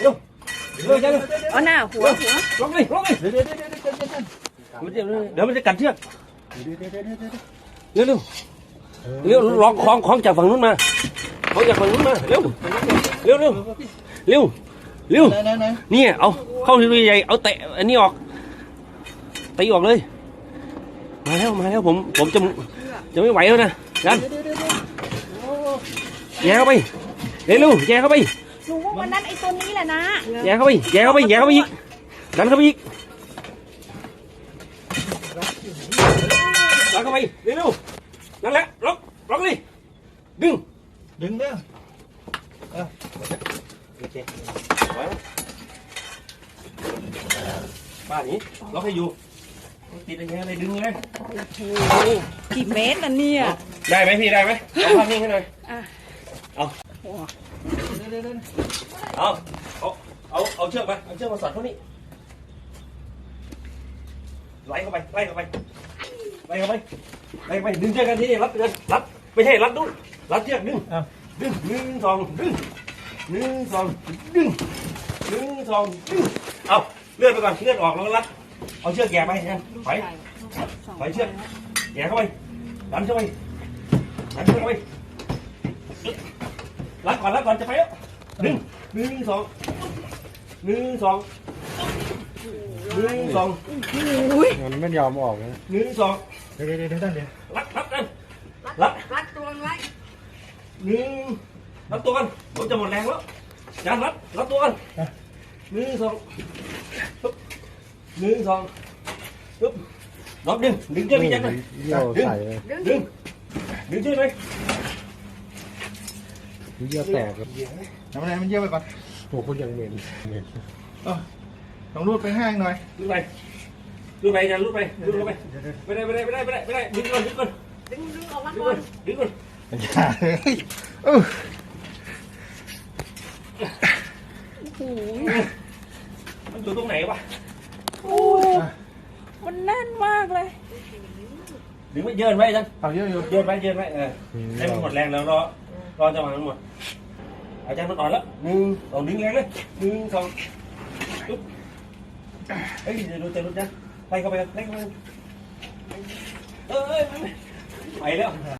เร็วเร็วจังเลยเอาหน้าหัวหัวลงเลยลงเลยเดี๋ยวเดี๋ยวเดี๋ยวเดี๋ยวเดี๋ยวเดี๋ยวมันจะเดี๋ยวมันจะกัดเชือกเดี๋ยวเดี๋ยวเดี๋ยวเร็วเร็วเร็วล็อกคล้องคล้องจากฝั่งนู้นมาคล้องจากฝั่งนู้นมาเร็วเร็วเร็วเร็วเร็วไหนไหนไหนเนี่ยเอาเข้าทีใหญ่เอาเตะอันนี้ออกตีออกเลย มาแล้วมาแล้วผมผมจะจะไม่ไหวแล้วนะดันเดี๋ยวเดี๋ยวเดี๋ยวแย่เข้าไปเร็วเร็วแย่เข้าไป หนูว่าวันนั้นไอ้ตัวนี้แหละนะแย่เข้าไปแย่เข้าไปแย่เข้าไปอีกดันเข้าไปอีกดันเข้าไปเร็วเร็วนั่นแหละล็อกล็อกเลยดึงดึงเด้อโอเคไหวไหมบ้านนี้ล็อกให้อยู่ติดอะไรอะไรดึงเลยกี่เมตรน่ะเนี่ย ได้ไหมพี่ได้ไหมเอาภาพนิ่งให้หน่อยอะเอา เดี๋ยวเดี๋ยวเดี๋ยวเอาเอาเอาเอาเชือกมาเอาเชือกมาสอดเขานี่ไล่เข้าไปไล่เข้าไปไล่เข้าไปไล่เข้าไปดึงเชือกกันที่นี่รัดเดินรัดไม่ใช่รัดนู่นรัดเชือกดึงดึงหนึ่งสองดึงหนึ่งสองดึงหนึ่งสองดึงเอาเลื่อนไปก่อนเลื่อนออกแล้วก็รัดเอาเชือกแย่ไปนะไปไปเชือกแย่เข้าไปดันเข้าไปดันเข้าไป รัดก่อนรัดก่อนจะไปแล้วดึงหนึ่งสองหนึ่งสองหนึ่งสองอุ้ยมันไม่ยอมออกนะหนึ่งสองเดี๋ยวเดี๋ยวเดี๋ยวเดี๋ยวรัดรัดกันรัดรัดตัวไว้หนึ่งรัดตัวกันผมจะหมดแรงแล้วจานรัดรัดตัวกันหนึ่งสองปึ๊บหนึ่งสองปึ๊บรอบดึงดึงเชือกพี่จันหน่อยเยี่ยวใส่เลยดึงดึงเชือกไหม เยี่ยวแตกเลยทำอะไรมันเยี่ยวไปก่อนโอ้คุณยังเหม็นเหม็นต้องรูดไปห้างหน่อยลุดไปลุดไปจันลุดไปลุดลงไปไม่ได้ไม่ได้ไม่ได้ไม่ได้ไม่ได้ดึงก่อนดึงก่อนดึงดึงออกมาดึงก่ก่ออนนดึงก่อนอย่าเลยเออโอ้ยมันอยู่ตรงไหนวะโอ้มันแน่นมากเลยดึงไม่เยินไว้จันเอาเยอะอยู่เยินไว้เยินไว้เออให้มันหมดแรงแล้วรอ รอจังหวะนั้นหมดอาจารย์มันอ่อนแล้วหนึ่งสองดึงแรงเลยหนึ่งสองปุ๊บเฮ้ยเดี๋ยวดูเตะรถนะไปเข้าไปเล่เข้าไปเออเออไปแล้ว